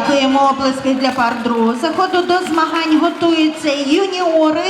Дякуємо оплески для пар другого заходу. До змагань готуються юніори.